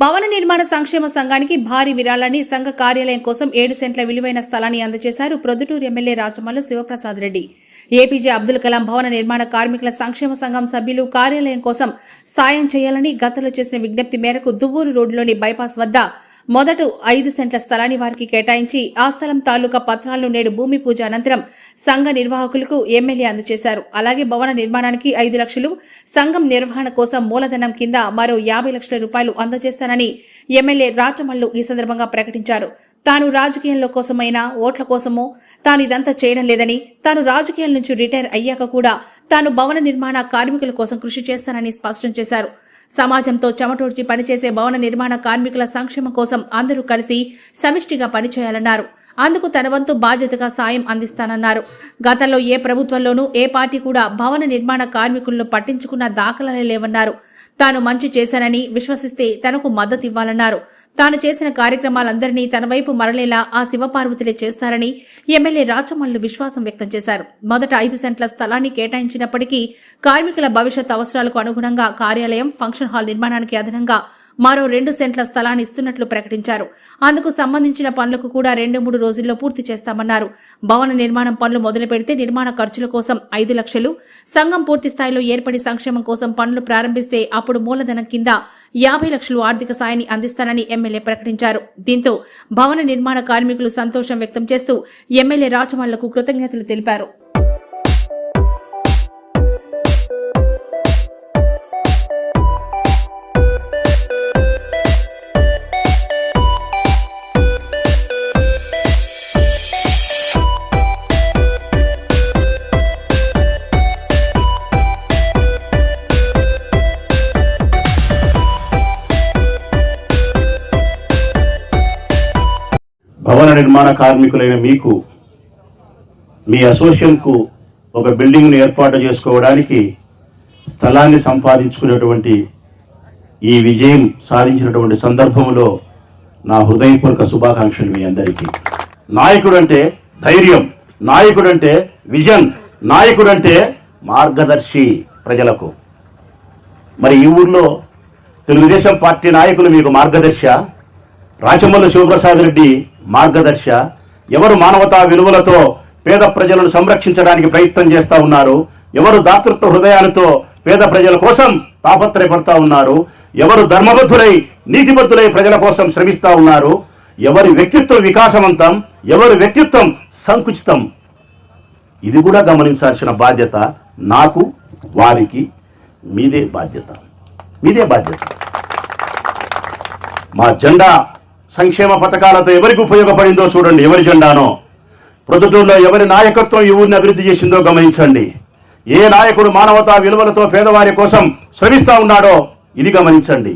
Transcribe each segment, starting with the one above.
భవన నిర్మాణ సంక్షేమ సంఘానికి భారీ విరాళాన్ని సంఘ కార్యాలయం కోసం ఏడు సెంట్ల విలువైన స్థలాన్ని అందజేశారు ప్రొద్దుటూరు ఎమ్మెల్యే రాజమల్లు శివప్రసాద్ రెడ్డి. ఏపీజే అబ్దుల్ కలాం భవన నిర్మాణ కార్మికుల సంక్షేమ సంఘం సభ్యులు కార్యాలయం కోసం సాయం చేయాలని గతంలో చేసిన విజ్ఞప్తి మేరకు దువ్వూరు రోడ్డులోని బైపాస్ వద్ద మొదట ఐదు సెంట్ల స్థలాన్ని వారికి కేటాయించి ఆ స్థలం తాలూకా పత్రాలను నేడు భూమి పూజ అనంతరం సంఘ నిర్వాహకులకు ఎమ్మెల్యే అందజేశారు. అలాగే భవన నిర్మాణానికి ఐదు లక్షలు సంఘం నిర్వహణ కోసం మూలధనం కింద మరో యాభై లక్షల రూపాయలు అందజేస్తానని ఎమ్మెల్యే రాచమల్లు ఈ సందర్భంగా ప్రకటించారు. తాను రాజకీయంలో కోసమైనా ఓట్ల కోసమో తాను ఇదంతా చేయడం లేదని తాను రాజకీయాల నుంచి రిటైర్ అయ్యాక కూడా తాను భవన నిర్మాణ కార్మికుల కోసం కృషి చేస్తానని స్పష్టం చేశారు. సమాజంతో చెమటోడ్చి పనిచేసే భవన నిర్మాణ కార్మికుల సంక్షేమం కోసం అందరూ కలిసి సమిష్టిగా పనిచేయాలన్నారు. అందుకు తన వంతు బాధ్యతగా సాయం అందిస్తానన్నారు. గతంలో ఏ ప్రభుత్వంలోనూ ఏ పార్టీ కూడా భవన నిర్మాణ కార్మికులను పట్టించుకున్న దాఖలాలే లేవన్నారు. తాను మంచి చేశానని విశ్వసిస్తే తనకు మద్దతు ఇవ్వాలన్నారు. తాను చేసిన కార్యక్రమాలందరినీ తన వైపు మరలేలా ఆ శివపార్వతులే చేస్తారని ఎమ్మెల్యే రాచమల్లు విశ్వాసం వ్యక్తం చేశారు. మొదట ఐదు సెంట్ల స్థలాన్ని కేటాయించినప్పటికీ కార్మికుల భవిష్యత్ అవసరాలకు అనుగుణంగా కార్యాలయం ఫంక్షన్ హాల్ నిర్మాణానికి అదనంగా మరో రెండు సెంట్ల స్థలాన్ని ఇస్తున్నట్లు ప్రకటించారు. అందుకు సంబంధించిన పనులకు కూడా రెండు మూడు రోజుల్లో పూర్తి చేస్తామన్నారు. భవన నిర్మాణం పనులు మొదలు పెడితే నిర్మాణ ఖర్చుల కోసం ఐదు లక్షలు సంఘం పూర్తి స్థాయిలో ఏర్పడి సంక్షేమం కోసం పనులు ప్రారంభిస్తే అప్పుడు మూలధనం కింద యాభై లక్షలు ఆర్థిక సాయాన్ని అందిస్తానని ఎమ్మెల్యే ప్రకటించారు. దీంతో భవన నిర్మాణ కార్మికులు సంతోషం వ్యక్తం చేస్తూ ఎమ్మెల్యే రాచమల్లకు కృతజ్ఞతలు తెలిపారు. భవన నిర్మాణ కార్మికులైన మీకు మీ అసోసియేషన్కు ఒక బిల్డింగ్ను ఏర్పాటు చేసుకోవడానికి స్థలాన్ని సంపాదించుకునేటువంటి ఈ విజయం సాధించినటువంటి సందర్భంలో నా హృదయపూర్వక శుభాకాంక్షలు మీ అందరికీ. నాయకుడు అంటే ధైర్యం నాయకుడు అంటే విజన్ నాయకుడు అంటే మార్గదర్శి ప్రజలకు. మరి ఈ ఊర్లో తెలుగుదేశం పార్టీ నాయకులు మీకు మార్గదర్శ రాచమల్లు శివప్రసాద్ రెడ్డి మార్గదర్శ ఎవరు మానవతా విలువలతో పేద ప్రజలను సంరక్షించడానికి ప్రయత్నం చేస్తూ ఉన్నారు? ఎవరు దాతృత్వ హృదయాలతో పేద ప్రజల కోసం తాపత్రయపడతా ఉన్నారు? ఎవరు ధర్మబద్ధులై నీతిబద్ధులై ప్రజల కోసం శ్రమిస్తూ ఉన్నారు? ఎవరి వ్యక్తిత్వం వికాసవంతం ఎవరి వ్యక్తిత్వం సంకుచితం? ఇది కూడా గమనించాల్సిన బాధ్యత నాకు వారికి మీదే బాధ్యత. మీదే బాధ్యత. మా జెండా సంక్షేమ పథకాలతో ఎవరికి ఉపయోగపడిందో చూడండి ఎవరి జెండానో. ప్రొద్దుటూరులో ఎవరి నాయకత్వం ఈ ఊరిని అభివృద్ధి చేసిందో గమనించండి. ఏ నాయకుడు మానవతా విలువలతో పేదవారి కోసం శ్రమిస్తూ ఉన్నాడో ఇది గమనించండి.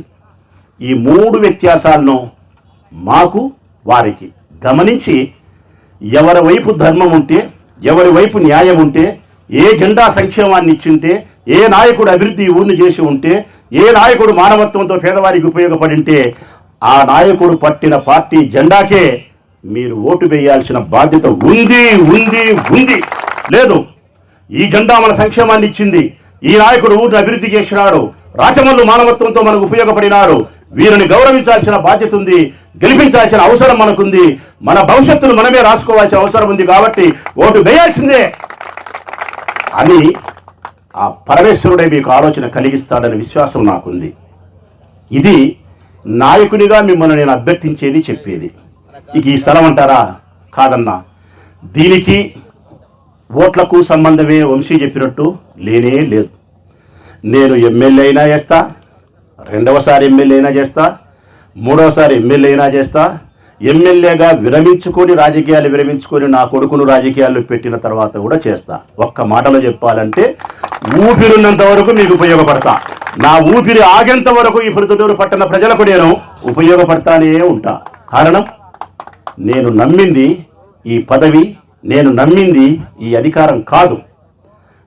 ఈ మూడు వ్యత్యాసాలను మాకు వారికి గమనించి ఎవరి వైపు ధర్మం ఉంటే ఎవరి వైపు న్యాయం ఉంటే ఏ జెండా సంక్షేమాన్ని ఇచ్చింటే ఏ నాయకుడు అభివృద్ధి ఊరిని చేసి ఉంటే ఏ నాయకుడు మానవత్వంతో పేదవారికి ఉపయోగపడింటే ఆ నాయకుడు పట్టిన పార్టీ జెండాకే మీరు ఓటు వేయాల్సిన బాధ్యత ఉంది ఉంది ఉంది. లేదు ఈ జెండా మన సంక్షేమాన్ని ఇచ్చింది. ఈ నాయకుడు ఊరిని అభివృద్ధి చేసినాడు. రాచమల్లు మానవత్వంతో మనకు ఉపయోగపడినాడు. వీరిని గౌరవించాల్సిన బాధ్యత ఉంది గెలిపించాల్సిన అవసరం మనకుంది. మన భవిష్యత్తును మనమే రాసుకోవాల్సిన అవసరం ఉంది కాబట్టి ఓటు వేయాల్సిందే. అని ఆ పరమేశ్వరుడే మీకు ఆలోచన కలిగిస్తాడని విశ్వాసం నాకుంది. ఇది నాయకునిగా మిమ్మల్ని నేను అభ్యర్థించేది చెప్పేది. ఇక ఈ స్థలం అంటారా? కాదన్నా. దీనికి ఓట్లకు సంబంధమే వంశీ చెప్పినట్టు లేనే లేదు. నేను ఎమ్మెల్యే అయినా చేస్తా రెండవసారి ఎమ్మెల్యే అయినా చేస్తా మూడవసారి ఎమ్మెల్యే అయినా చేస్తా ఎమ్మెల్యేగా విరమించుకొని రాజకీయాలు విరమించుకొని నా కొడుకును రాజకీయాల్లో పెట్టిన తర్వాత కూడా చేస్తా. ఒక్క మాటలో చెప్పాలంటే ఊపిరిన్నంత వరకు మీకు ఉపయోగపడతా. నా ఊపిరి ఆగేంత వరకు ఈ ప్రొద్దుటూరు పట్టణ ప్రజలకు నేను ఉపయోగపడతానే ఉంటా. కారణం? నేను నమ్మింది ఈ పదవి నేను నమ్మింది ఈ అధికారం కాదు.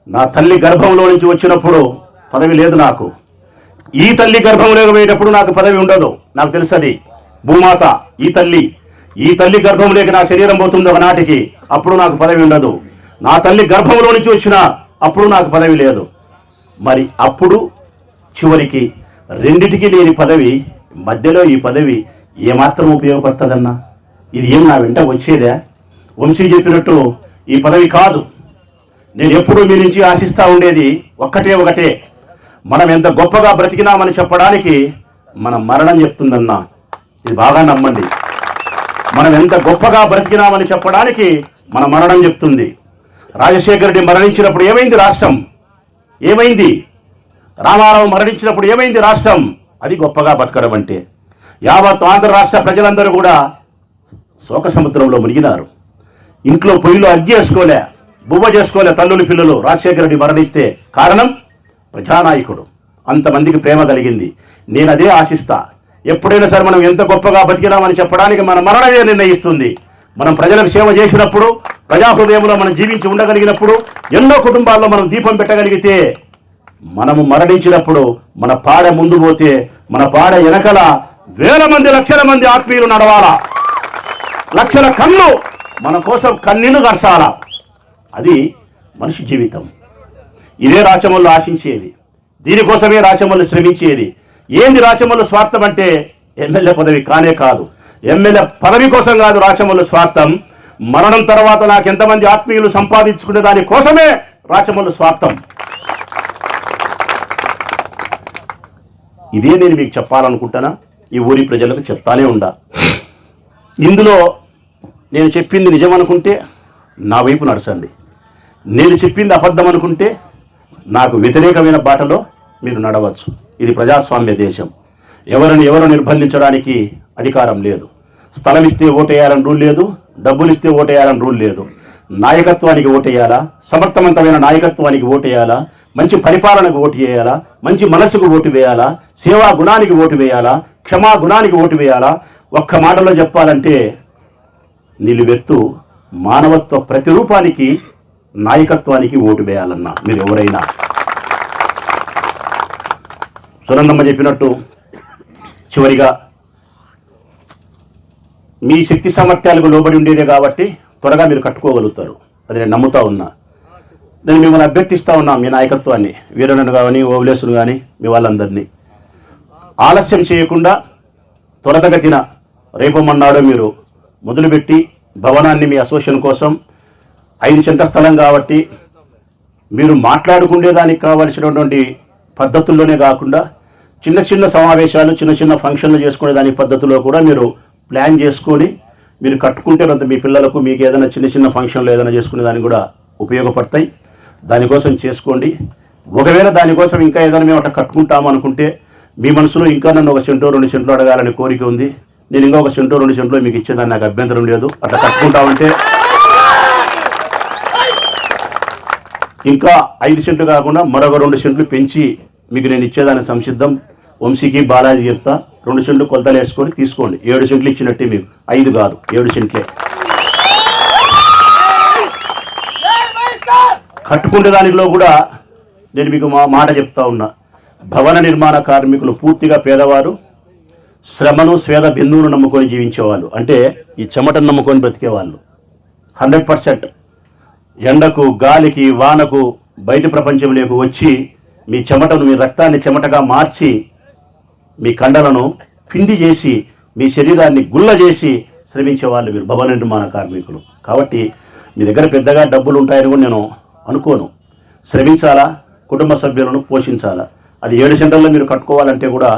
నా తల్లి గర్భంలో నుంచి వచ్చినప్పుడు పదవి లేదు నాకు. ఈ తల్లి గర్భంలోకి పోయేటప్పుడు నాకు పదవి ఉండదు. నాకు తెలుసది భూమాత ఈ తల్లి. ఈ తల్లి గర్భంలోకి నా శరీరం పోతుంది ఒకనాటికి. అప్పుడు నాకు పదవి ఉండదు. నా తల్లి గర్భంలో నుంచి వచ్చిన అప్పుడు నాకు పదవి లేదు. మరి అప్పుడు చివరికి రెండిటికి లేని పదవి మధ్యలో ఈ పదవి ఏమాత్రం ఉపయోగపడుతుందన్నా? ఇది ఏం నా వెంట వచ్చేదే? వంశీ చెప్పినట్టు ఈ పదవి కాదు. నేను ఎప్పుడూ మీ నుంచి ఆశిస్తూ ఉండేది ఒక్కటే ఒకటే. మనం ఎంత గొప్పగా బ్రతికినామని చెప్పడానికి మన మరణం చెప్తుందన్నా. ఇది బాగా నమ్మండి. మనం ఎంత గొప్పగా బ్రతికినామని చెప్పడానికి మన మరణం చెప్తుంది. రాజశేఖర రెడ్డి మరణించినప్పుడు ఏమైంది రాష్ట్రం? ఏమైంది? రామారావు మరణించినప్పుడు ఏమైంది రాష్ట్రం? అది గొప్పగా బతకడం అంటే. యావత్ ఆంధ్ర రాష్ట్ర ప్రజలందరూ కూడా శోక సముద్రంలో మునిగినారు. ఇంట్లో పొయ్యిలో అగ్గి వేసుకోలే బువ్వ చేసుకోలే తల్లులు పిల్లలు. రాజశేఖర రెడ్డి మరణిస్తే కారణం? ప్రజానాయకుడు. అంతమందికి ప్రేమ కలిగింది. నేను అదే ఆశిస్తా. ఎప్పుడైనా సరే మనం ఎంత గొప్పగా బతికినామని చెప్పడానికి మన మరణమే నిర్ణయిస్తుంది. మనం ప్రజలకు సేవ చేసినప్పుడు ప్రజాహృదయంలో మనం జీవించి ఉండగలిగినప్పుడు ఎన్నో కుటుంబాల్లో మనం దీపం పెట్టగలిగితే మనము మరణించినప్పుడు మన పాడ ముందు పోతే మన పాడ వెనకల వేల మంది లక్షల మంది ఆత్మీయులు నడవాలా? లక్షల కళ్ళు మన కోసం కన్నీను గరసాల అది మనిషి జీవితం. ఇదే రాచమల్లు ఆశించేది. దీనికోసమే రాచమల్లు శ్రమించేది. ఏంది రాచమల్లు స్వార్థం అంటే ఎమ్మెల్యే పదవి కానే కాదు. ఎమ్మెల్యే పదవి కోసం కాదు రాచమల్లు స్వార్థం. మరణం తర్వాత నాకు ఎంతమంది ఆత్మీయులు సంపాదించుకునే దాని కోసమే రాచమల్లు స్వార్థం. ఇదే నేను మీకు చెప్పాలనుకుంటానా? ఈ ఊరి ప్రజలకు చెప్తానే ఉండా. ఇందులో నేను చెప్పింది నిజం అనుకుంటే నా వైపు నడచండి నేను చెప్పింది అబద్ధం అనుకుంటే నాకు వ్యతిరేకమైన బాటలో మీరు నడవచ్చు. ఇది ప్రజాస్వామ్య దేశం. ఎవరిని ఎవరు నిర్బంధించడానికి అధికారం లేదు. స్థలం ఇస్తే ఓటేయాలని రూల్ లేదు డబ్బులు ఇస్తే ఓటేయాలని రూల్ లేదు. నాయకత్వానికి ఓటేయాలా? సమర్థవంతమైన నాయకత్వానికి ఓటేయాలా? మంచి పరిపాలనకు ఓటు వేయాలా? మంచి మనసుకు ఓటు వేయాలా? సేవా గుణానికి ఓటు వేయాలా? క్షమా గుణానికి ఓటు వేయాలా? ఒక్క మాటలో చెప్పాలంటే నిలువెత్తు మానవత్వ ప్రతిరూపానికి నాయకత్వానికి ఓటు వేయాలన్నా మీరు ఎవరైనా. సునందమ్మ చెప్పినట్టు చివరిగా మీ శక్తి సామర్థ్యాలకు లోబడి ఉండేదే కాబట్టి త్వరగా మీరు కట్టుకోగలుగుతారు. అది నేను నమ్ముతా ఉన్నా. నేను మిమ్మల్ని అభ్యర్థిస్తా ఉన్నా మీ నాయకత్వాన్ని. వీరులను కానీ ఓవలేసును కానీ మీ వాళ్ళందరినీ. ఆలస్యం చేయకుండా త్వరతగతిన రేపు మీరు మొదలుపెట్టి భవనాన్ని మీ అసోసియేషన్ కోసం ఐదు సెంటర్ స్థలం కాబట్టి మీరు మాట్లాడుకునేదానికి కావలసినటువంటి పద్ధతుల్లోనే కాకుండా చిన్న చిన్న సమావేశాలు చిన్న చిన్న ఫంక్షన్లు చేసుకునే దాని పద్ధతిలో కూడా మీరు ప్లాన్ చేసుకొని మీరు కట్టుకుంటేనంత మీ పిల్లలకు మీకు ఏదైనా చిన్న చిన్న ఫంక్షన్లు ఏదైనా చేసుకునే దానికి కూడా ఉపయోగపడతాయి. దానికోసం చేసుకోండి. ఒకవేళ దానికోసం ఇంకా ఏదైనా మేము అట్లా కట్టుకుంటాము అనుకుంటే మీ మనసులో ఇంకా నన్ను ఒక సెంటో రెండు సెంట్లు అడగాలని కోరిక ఉంది. నేను ఇంకా ఒక సెంటో రెండు సెంట్లో మీకు ఇచ్చేదాన్ని నాకు అభ్యంతరం లేదు. అట్లా కట్టుకుంటామంటే ఇంకా ఐదు సెంట్లు కాకుండా మరొక రెండు సెంట్లు పెంచి మీకు నేను ఇచ్చేదాన్ని సంసిద్ధం. వంశీకి బాలాజీ చెప్తా. రెండు సెంట్లు కొలతలు వేసుకొని తీసుకోండి. ఏడు సెంట్లు ఇచ్చినట్టే మీకు. ఐదు కాదు. ఏడు సెంట్లే. కట్టుకునే దానిలో కూడా నేను మీకు మా మాట చెప్తా ఉన్నా. భవన నిర్మాణ కార్మికులు పూర్తిగా పేదవారు శ్రమను స్వేద బిందువును నమ్ముకొని జీవించేవాళ్ళు. అంటే ఈ చెమటను నమ్ముకొని బ్రతికేవాళ్ళు. Hundred percent. ఎండకు గాలికి వానకు బయట ప్రపంచంలోకి వచ్చి మీ చెమటను మీ రక్తాన్ని చెమటగా మార్చి మీ కండలను పిండి చేసి మీ శరీరాన్ని గుల్ల చేసి శ్రమించే వాళ్ళు మీరు భవన నిర్మాణ కార్మికులు. కాబట్టి మీ దగ్గర పెద్దగా డబ్బులు ఉంటాయని కూడా నేను అనుకోను. శ్రమించాలా? కుటుంబ సభ్యులను పోషించాలా? అది ఏడు సెంటర్లో మీరు కట్టుకోవాలంటే కూడా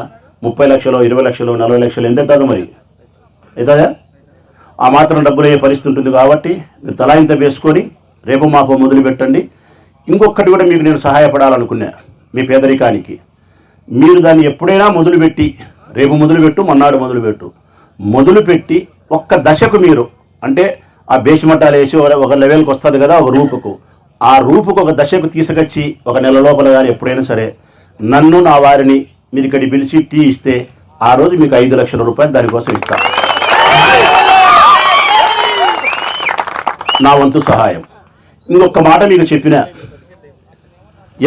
ముప్పై లక్షలు ఇరవై లక్షలు నలభై లక్షలు ఎంత కాదు మరి? అవుతుందా? ఆ మాత్రం డబ్బులు అయ్యే పరిస్థితి ఉంటుంది కాబట్టి మీరు తలాయింత ఇంత వేసుకొని రేపు మాపు మొదలు పెట్టండి ఇంకొకటి కూడా మీకు నేను సహాయపడాలనుకున్నా మీ పేదరికానికి. మీరు దాన్ని ఎప్పుడైనా మొదలుపెట్టి రేపు మొదలుపెట్టు మొన్నాడు మొదలుపెట్టు. మొదలుపెట్టి ఒక్క దశకు మీరు అంటే ఆ బేసిమట్టాలు వేసి ఒక- లెవెల్కి వస్తుంది కదా ఒక రూపుకు. ఆ రూపుకు ఒక దశకు తీసుకొచ్చి ఒక నెల లోపల కానీ ఎప్పుడైనా సరే నన్ను నా వారిని మీరు ఇక్కడికి పిలిచి టీ ఇస్తే ఆ రోజు మీకు ఐదు లక్షల రూపాయలు దానికోసం ఇస్తాను నా వంతు సహాయం. ఇంకొక మాట మీకు చెప్పిన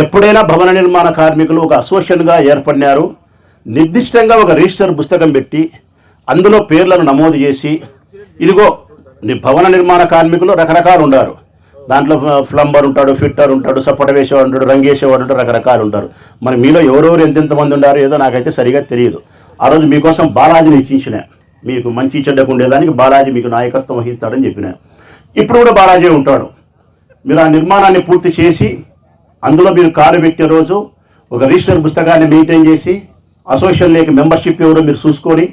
ఎప్పుడైనా భవన నిర్మాణ కార్మికులు ఒక అసోసియేషన్గా ఏర్పడినారు. నిర్దిష్టంగా ఒక రిజిస్టర్ పుస్తకం పెట్టి అందులో పేర్లను నమోదు చేసి ఇదిగో భవన నిర్మాణ కార్మికులు రకరకాలు ఉంటారు దాంట్లో ఫ్లంబర్ ఉంటాడు ఫిట్టర్ ఉంటాడు సపోట వేసేవాడు ఉంటాడు రంగేసేవాడు ఉంటాడు రకరకాలు ఉంటారు. మరి మీలో ఎవరెవరు ఎంతెంత మంది ఉన్నారు ఏదో నాకైతే సరిగా తెలియదు. ఆ రోజు మీకోసం బాలాజీని ఇచ్చించిన. మీకు మంచి చెడ్డకు ఉండేదానికి బాలాజీ మీకు నాయకత్వం వహిస్తాడని చెప్పిన. ఇప్పుడు కూడా బాలాజీ ఉంటాడు. మీరు ఆ నిర్మాణాన్ని పూర్తి చేసి అందులో మీరు కారు పెట్టే రోజు ఒక రిజిస్టర్ పుస్తకాన్ని మెయింటైన్ చేసి అసోసియేషన్ లేక మెంబర్షిప్ ఎవరో మీరు చూసుకొని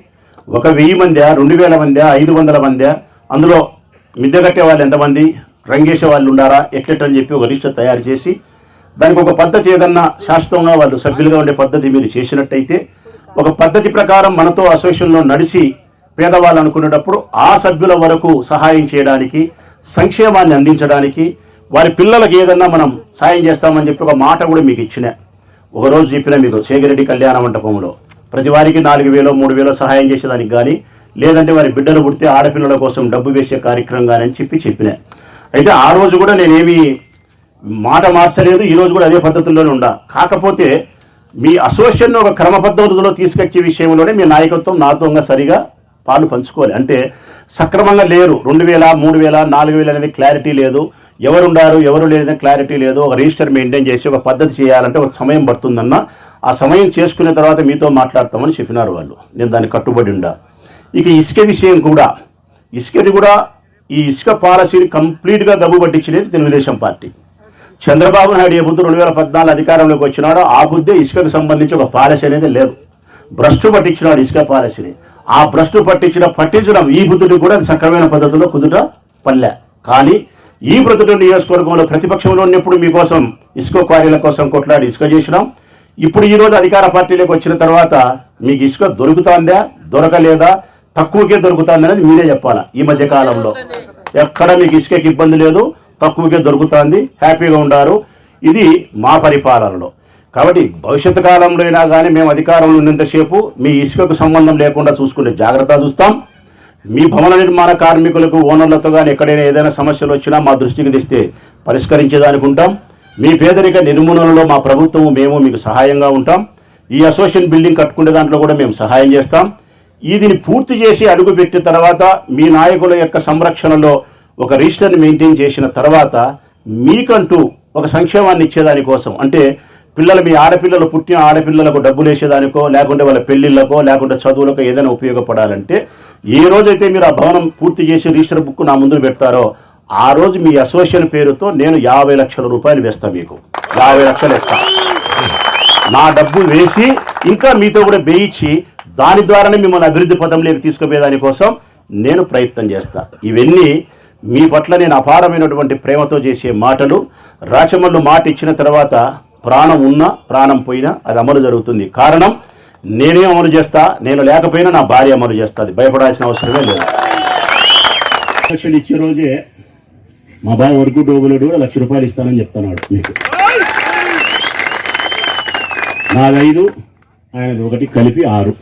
ఒక వెయ్యి మందా రెండు వేల మందా ఐదు వందల మందా అందులో మిద్దె కట్టే వాళ్ళు ఎంతమంది రంగేసే వాళ్ళు ఉండారా ఎట్లెట్లని చెప్పి ఒక రిజిస్టర్ తయారు చేసి దానికి ఒక పద్ధతి ఏదన్నా శాశ్వతంగా వాళ్ళు సభ్యులుగా ఉండే పద్ధతి మీరు చేసినట్టయితే ఒక పద్ధతి ప్రకారం మనతో అసోసియేషన్లో నడిచి పేదవాళ్ళు అనుకునేటప్పుడు ఆ సభ్యుల వరకు సహాయం చేయడానికి సంక్షేమాన్ని అందించడానికి వారి పిల్లలకి ఏదన్నా మనం సాయం చేస్తామని చెప్పి ఒక మాట కూడా మీకు ఇచ్చిన. ఒకరోజు చెప్పిన మీకు సేగిరెడ్డి కళ్యాణ మంటపంలో ప్రతి వారికి నాలుగు వేలో మూడు వేలో సహాయం చేసేదానికి కానీ లేదంటే వారి బిడ్డలు పుడితే ఆడపిల్లల కోసం డబ్బు వేసే కార్యక్రమం కానీ అని చెప్పి చెప్పిన. అయితే ఆ రోజు కూడా నేనేమి మాట మార్చలేదు ఈ రోజు కూడా అదే పద్ధతుల్లోనే ఉండా. కాకపోతే మీ అసోసియేషన్ ఒక క్రమ పద్ధతిలో తీసుకొచ్చే విషయంలోనే మీ నాయకత్వం నాతో సరిగా పాలు పంచుకోవాలి అంటే సక్రమంగా లేరు. రెండు వేల మూడు వేల నాలుగు వేలు అనేది క్లారిటీ లేదు. ఎవరున్నారు ఎవరు లేదని క్లారిటీ లేదు ఒక రిజిస్టర్ మెయింటైన్ చేసి ఒక పద్ధతి చేయాలంటే ఒక సమయం పడుతుందన్న ఆ సమయం చేసుకున్న తర్వాత మీతో మాట్లాడతామని చెప్పినారు వాళ్ళు. నేను దాన్ని కట్టుబడి ఉండా. ఇక ఇసుక విషయం కూడా ఇసుకది కూడా ఈ ఇసుక పాలసీని కంప్లీట్గా గబ్బు పట్టించినది తెలుగుదేశం పార్టీ. చంద్రబాబు నాయుడు ఏ బుద్ధి రెండు వేల పద్నాలుగు అధికారంలోకి వచ్చినాడో ఆ బుద్ధి ఇసుకకు సంబంధించి ఒక పాలసీ అనేది లేదు. భ్రష్టు పట్టించినాడు ఇసుక పాలసీని. ఆ భ్రష్టు పట్టించిన పట్టించడం ఈ బుద్ధుడు కూడా సక్రమైన పద్ధతిలో కుదుట పల్లె. కానీ ఈ ప్రతిటూరు నియోజకవర్గంలో ప్రతిపక్షంలో ఉన్నప్పుడు మీకోసం ఇసుక క్వారీల కోసం కొట్లాడి ఇసుక చేసినాం. ఇప్పుడు ఈ రోజు అధికార పార్టీలోకి వచ్చిన తర్వాత మీకు ఇసుక దొరుకుతుందా దొరకలేదా? తక్కువకే దొరుకుతుందనేది మీరే చెప్పాలా ఈ మధ్య కాలంలో? ఎక్కడ మీకు ఇసుకకి ఇబ్బంది లేదు తక్కువకే దొరుకుతుంది హ్యాపీగా ఉండారు. ఇది మా పరిపాలనలో. కాబట్టి భవిష్యత్తు కాలంలో అయినా కానీ మేము అధికారంలో ఉన్నంతసేపు మీ ఇసుకకు సంబంధం లేకుండా చూసుకునే జాగ్రత్త చూస్తాం. మీ భవన నిర్మాణ కార్మికులకు ఓనర్లతో కానీ ఎక్కడైనా ఏదైనా సమస్యలు వచ్చినా మా దృష్టికి తెస్తే పరిష్కరించేదానికి ఉంటాం మీ పేదరిక నిర్మూలనలో మా ప్రభుత్వం మేము మీకు సహాయంగా ఉంటాం. ఈ అసోసియేషన్ బిల్డింగ్ కట్టుకునే దాంట్లో కూడా మేము సహాయం చేస్తాం. దీన్ని పూర్తి చేసి అడుగు పెట్టిన తర్వాత మీ నాయకుల యొక్క సంరక్షణలో ఒక రిజిస్టర్ని మెయింటైన్ చేసిన తర్వాత మీకంటూ ఒక సంక్షేమాన్ని ఇచ్చేదానికోసం. అంటే పిల్లలు మీ ఆడపిల్లలు పుట్టిన ఆడపిల్లలకు డబ్బులు వేసేదానికో లేకుంటే వాళ్ళ పెళ్ళిళ్ళకో లేకుంటే చదువులకో ఏదైనా ఉపయోగపడాలంటే ఏ రోజైతే మీరు ఆ భవనం పూర్తి చేసి రిజిస్టర్ బుక్ నా ముందు పెడతారో ఆ రోజు మీ అసోసియేషన్ పేరుతో నేను యాభై లక్షల రూపాయలు వేస్తాను మీకు. యాభై లక్షలు వేస్తాను నా డబ్బు వేసి ఇంకా మీతో కూడా వేయించి దాని ద్వారానే మిమ్మల్ని అభివృద్ధి పదంలోకి తీసుకుపోయేదాని కోసం నేను ప్రయత్నం చేస్తాను ఇవన్నీ మీ పట్ల నేను అపారమైనటువంటి ప్రేమతో చేసే మాటలు. రాచమల్లు మాట ఇచ్చిన తర్వాత ప్రాణం ఉన్నా ప్రాణం పోయినా అది అమలు జరుగుతుంది. కారణం నేనే అమలు చేస్తా? నేను లేకపోయినా నా భార్య అమలు చేస్తుంది భయపడాల్సిన అవసరమే లేదు. లక్షలు ఇచ్చే రోజే మా బావ వరకు డోబులేడు కూడా లక్ష రూపాయలు ఇస్తానని చెప్తున్నాడు మీకు. నాది ఐదు ఆయనది ఒకటి కలిపి ఆరు.